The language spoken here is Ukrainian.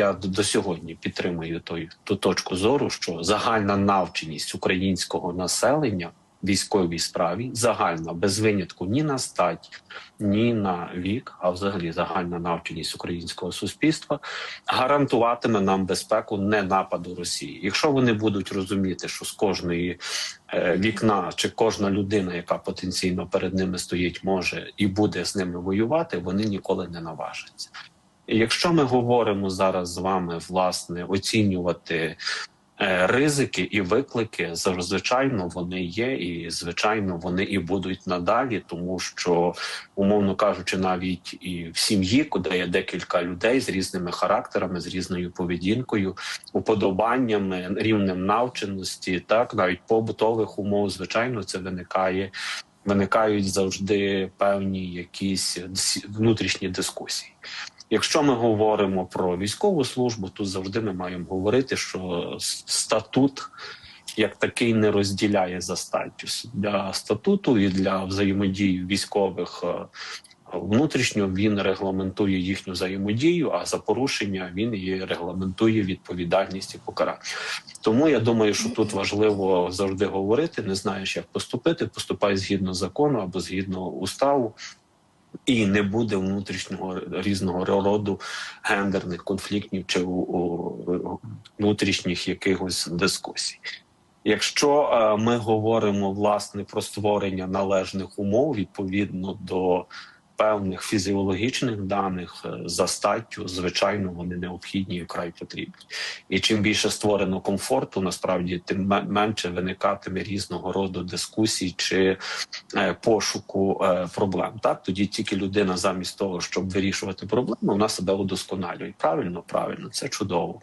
Я до, сьогодні підтримую той ту точку зору, що загальна навченість українського населення військовій справі загальна без винятку ні на стать, ні на вік, а взагалі загальна навченість українського суспільства гарантуватиме нам безпеку не нападу Росії. Якщо вони будуть розуміти, що з кожної е, вікна чи кожна людина, яка потенційно перед ними стоїть, може і буде з ними воювати, вони ніколи не наважаться. Якщо ми говоримо зараз з вами, власне, оцінювати е, ризики і виклики, звичайно, вони є, і звичайно, вони і будуть надалі, тому що, умовно кажучи, навіть і в сім'ї, куди є декілька людей з різними характерами, з різною поведінкою, уподобаннями, рівнем навченості, так навіть побутових умов, звичайно, це виникає. Виникають завжди певні якісь внутрішні дискусії. Якщо ми говоримо про військову службу, тут завжди ми маємо говорити, що статут як такий не розділяє за статтю для статуту і для взаємодії військових. е, Внутрішньо він регламентує їхню взаємодію, а за порушення він і регламентує відповідальність і покарання. Тому я думаю, що тут важливо завжди говорити: не знаєш, як поступити, поступай згідно закону або згідно уставу. І не буде внутрішнього різного роду гендерних конфліктів чи внутрішніх якихось дискусій. Якщо е, ми говоримо власне про створення належних умов відповідно до певних фізіологічних даних е, за статтю, звичайно, вони необхідні і вкрай потрібні. І чим більше створено комфорту, насправді тим менше виникатиме різного роду дискусій чи е, пошуку е, проблем. Так тоді тільки людина, замість того, щоб вирішувати проблеми, вона себе удосконалює. Правильно, правильно, це чудово.